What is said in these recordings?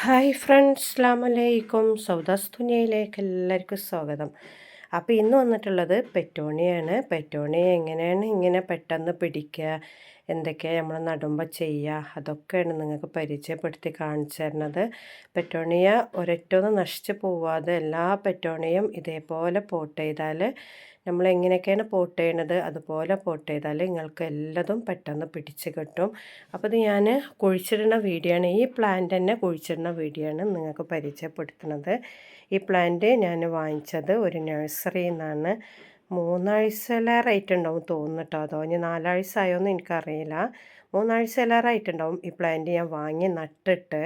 Hi friends അസ്ലാം അലൈക്കും. സൗദാസ് തുനിയയിലേക്ക് എല്ലാവർക്കും സ്വാഗതം. അപ്പോൾ ഇന്ന് വന്നിട്ടുള്ളത് പെറ്റോണിയാണ് പെറ്റോണി എങ്ങനെയാണ് ഇങ്ങനെ പെട്ടെന്ന് പിടിക്കുക എന്തൊക്കെയാണ് നമ്മൾ നടുമ്പോൾ ചെയ്യുക അതൊക്കെയാണ് നിങ്ങൾക്ക് പരിചയപ്പെടുത്തി കാണിച്ചു തരുന്നത്. പെറ്റോണിയ ഒരൊറ്റൊന്ന് നശിച്ചു പോവാതെ എല്ലാ പെറ്റോണിയും ഇതേപോലെ പോട്ട് ചെയ്താൽ നമ്മൾ എങ്ങനെയൊക്കെയാണ് പോട്ട് ചെയ്യണത് അതുപോലെ പോട്ട് ചെയ്താൽ നിങ്ങൾക്ക് എല്ലാതും പെട്ടെന്ന് പിടിച്ച് കിട്ടും. അപ്പോൾ ഇത് ഞാൻ കുഴിച്ചിടുന്ന വീഡിയോ ആണ് ഈ പ്ലാന്റ് തന്നെ കുഴിച്ചിടുന്ന വീഡിയോ ആണ് നിങ്ങൾക്ക് പരിചയപ്പെടുത്തുന്നത്. ഈ പ്ലാന്റ് ഞാൻ വാങ്ങിച്ചത് ഒരു നഴ്സറിയിൽ നിന്നാണ്. മൂന്നാഴ്ചയിലേറായിട്ട് ഉണ്ടാവും തോന്നുന്നു അതോ ഇനി നാലാഴ്ച ആയോന്ന് എനിക്കറിയില്ല. മൂന്നാഴ്ചയിലേറായിട്ടുണ്ടാവും ഈ പ്ലാന്റ് ഞാൻ വാങ്ങി നട്ടിട്ട്.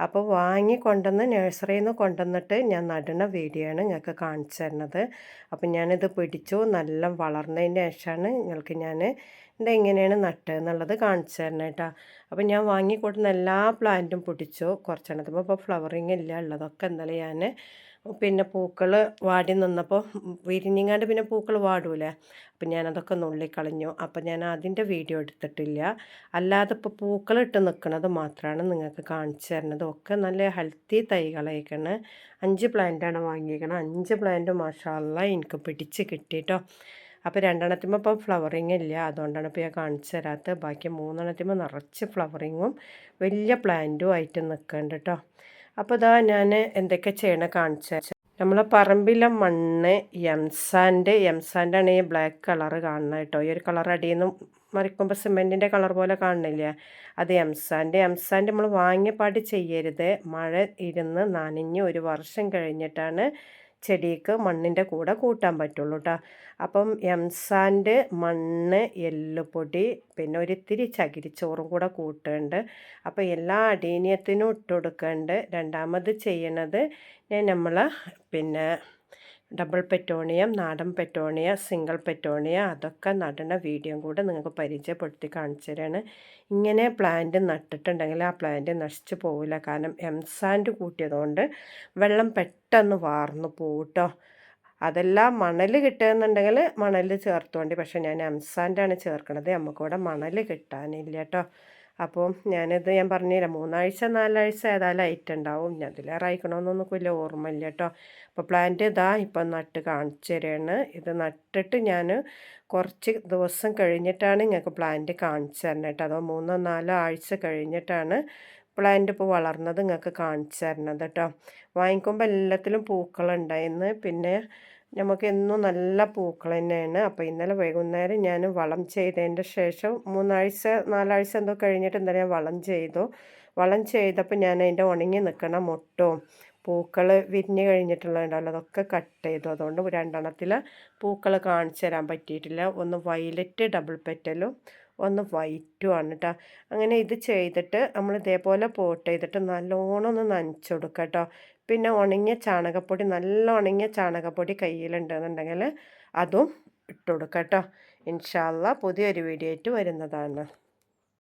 അപ്പോൾ വാങ്ങി കൊണ്ടുവന്ന് നഴ്സറിയിൽ നിന്ന് കൊണ്ടുവന്നിട്ട് ഞാൻ നടുന്ന വീഡിയോ ആണ് നിങ്ങൾക്ക് കാണിച്ചു തരുന്നത്. അപ്പം ഞാനിത് പിടിച്ചു നല്ല വളർന്നതിന് ശേഷമാണ് നിങ്ങൾക്ക് ഞാൻ ഇതെങ്ങനെയാണ് നട്ട് എന്നുള്ളത് കാണിച്ചു തരണം കേട്ടോ. അപ്പം ഞാൻ വാങ്ങിക്കൊടുന്ന എല്ലാ പ്ലാന്റും പിടിച്ചു കുറച്ചെണ്ണത്തുമ്പോൾ ഇപ്പോൾ ഫ്ലവറിങ് ഇല്ല ഉള്ളതൊക്കെ എന്തായാലും ഞാൻ പിന്നെ പൂക്കൾ വാടി നിന്നപ്പോൾ വിരിഞ്ഞിങ്ങാണ്ട് പിന്നെ പൂക്കൾ വാടൂലേ. അപ്പം ഞാനതൊക്കെ നുള്ളിക്കളഞ്ഞു അപ്പം ഞാൻ അതിന്റെ വീഡിയോ എടുത്തിട്ടില്ല. അല്ലാതെ ഇപ്പോൾ പൂക്കളിട്ട് നിൽക്കുന്നത് മാത്രമാണ് നിങ്ങൾക്ക് കാണിച്ചു തരുന്നത്. ഒക്കെ നല്ല ഹെൽത്തി തൈകളായിക്കാണ്. അഞ്ച് പ്ലാന്റാണ് വാങ്ങിയിരിക്കണം അഞ്ച് പ്ലാന്റ് മാഷാല്ല എനിക്ക് പിടിച്ച് കിട്ടിയിട്ടോ അപ്പോൾ രണ്ടെണ്ണത്തിമ്മ ഇപ്പോൾ ഫ്ലവറിങ് ഇല്ല. അതുകൊണ്ടാണ് ഇപ്പോൾ ഞാൻ കാണിച്ചു തരാത്തത്. ബാക്കി മൂന്നെണ്ണത്തിമ്മ നിറച്ച് ഫ്ലവറിങ്ങും വലിയ പ്ലാന്റും ആയിട്ട് നിൽക്കുന്നുണ്ട് കേട്ടോ അപ്പോൾ ഇതാ ഞാൻ എന്തൊക്കെ ചെയ്യണേ കാണിച്ച. നമ്മളെ പറമ്പിലെ മണ്ണ് എംസാന്റെ ആണ് ഈ ബ്ലാക്ക് കളർ കാണുന്നത് കേട്ടോ. ഈ ഒരു കളർ അടിയിൽ നിന്ന് മറിക്കുമ്പോൾ സിമെന്റിന്റെ കളർ പോലെ കാണുന്നില്ല? അത് എംസാന്റെ എംസാന്റെ നമ്മൾ വാങ്ങിയ പാട് ചെയ്യരുത്. മഴ ഇരുന്ന് നനഞ്ഞ് ഒരു വർഷം കഴിഞ്ഞിട്ടാണ് ചെടിക്ക് മണ്ണിന്റെ കൂടെ കൂട്ടാൻ പറ്റുള്ളൂ കേട്ടോ അപ്പം എംസാന്റെ മണ്ണ് എല്ലുപൊടി പിന്നെ ഒരിത്തിരി ചകിരിച്ചോറും കൂടെ കൂട്ടുന്നുണ്ട് അപ്പോൾ എല്ലാ അടീനിയത്തിനും ഇട്ട് കൊടുക്കുന്നുണ്ട് രണ്ടാമത് ചെയ്യണത് ഞാൻ നമ്മൾ പിന്നെ ഡബിൾ പെറ്റോണിയം നാടൻ പെറ്റോണിയ സിംഗിൾ പെറ്റോണിയ അതൊക്കെ നടണ വീഡിയോ കൂടെ നിങ്ങൾക്ക് പരിചയപ്പെടുത്തി കാണിച്ചു തരാണ്. ഇങ്ങനെ പ്ലാന്റ് നട്ടിട്ടുണ്ടെങ്കിൽ ആ പ്ലാന്റ് നശിച്ചു പോവില്ല. കാരണം എം സാൻഡ് കൂട്ടിയതുകൊണ്ട് വെള്ളം പെട്ടെന്ന് വാർന്നു പോകട്ടോ അതെല്ലാം മണൽ കിട്ടുന്നുണ്ടെങ്കിൽ മണൽ ചേർത്തുകൊണ്ട് പക്ഷേ ഞാൻ എംസാൻഡാണ് ചേർക്കണത്. നമുക്കിവിടെ മണൽ കിട്ടാനില്ല കേട്ടോ അപ്പോൾ ഞാനിത് ഞാൻ പറഞ്ഞില്ല മൂന്നാഴ്ച നാലാഴ്ച ഏതായാലും ആയിട്ടുണ്ടാവും. ഞാൻ അതിലേറെ അയക്കണമെന്നൊന്നും വലിയ ഓർമ്മയില്ല കേട്ടോ. അപ്പോൾ പ്ലാന്റ് ഇതാ ഇപ്പം നട്ട് കാണിച്ചു തരാണ്. ഇത് നട്ടിട്ട് ഞാൻ കുറച്ച് ദിവസം കഴിഞ്ഞിട്ടാണ് നിങ്ങൾക്ക് പ്ലാന്റ് കാണിച്ചു തരണം കേട്ടോ. അതോ മൂന്നോ നാലോ ആഴ്ച കഴിഞ്ഞിട്ടാണ് പ്ലാന്റ് ഇപ്പോൾ വളർന്നത് നിങ്ങൾക്ക് കാണിച്ചു തരണത് കേട്ടോ. വാങ്ങിക്കുമ്പോൾ എല്ലാത്തിലും പൂക്കളുണ്ടായിരുന്നു. പിന്നെ നമുക്ക് എന്നും നല്ല പൂക്കൾ തന്നെയാണ്. അപ്പോൾ ഇന്നലെ വൈകുന്നേരം ഞാൻ വളം ചെയ്തതിന്റെ ശേഷം മൂന്നാഴ്ച നാലാഴ്ച എന്തോ കഴിഞ്ഞിട്ട് എന്താ ഞാൻ വളം ചെയ്തു. വളം ചെയ്തപ്പോൾ ഞാൻ അതിന്റെ ഉണങ്ങി നിൽക്കണ മുട്ടും പൂക്കൾ വിരിഞ്ഞ് കഴിഞ്ഞിട്ടുള്ളതുണ്ടല്ലോ അതൊക്കെ കട്ട് ചെയ്തു. അതുകൊണ്ട് രണ്ടെണ്ണത്തിൽ പൂക്കൾ കാണിച്ചു തരാൻ പറ്റിയിട്ടില്ല. ഒന്ന് വയലറ്റ് ഡബിൾ പെറ്റലും ഒന്ന് വൈറ്റും ആണ് കേട്ടോ അങ്ങനെ ഇത് ചെയ്തിട്ട് നമ്മൾ ഇതേപോലെ പോട്ട് ചെയ്തിട്ട് നല്ലോണം ഒന്ന് നനച്ചു കൊടുക്കുക കേട്ടോ പിന്നെ ഉണങ്ങിയ ചാണകപ്പൊടി നല്ല ഉണങ്ങിയ ചാണകപ്പൊടി കയ്യിലുണ്ടെന്നുണ്ടെങ്കിൽ അതും ഇട്ട് കൊടുക്കുക കേട്ടോ. ഇൻഷാല്ല പുതിയൊരു വീഡിയോ ആയിട്ട് വരുന്നതാണ്.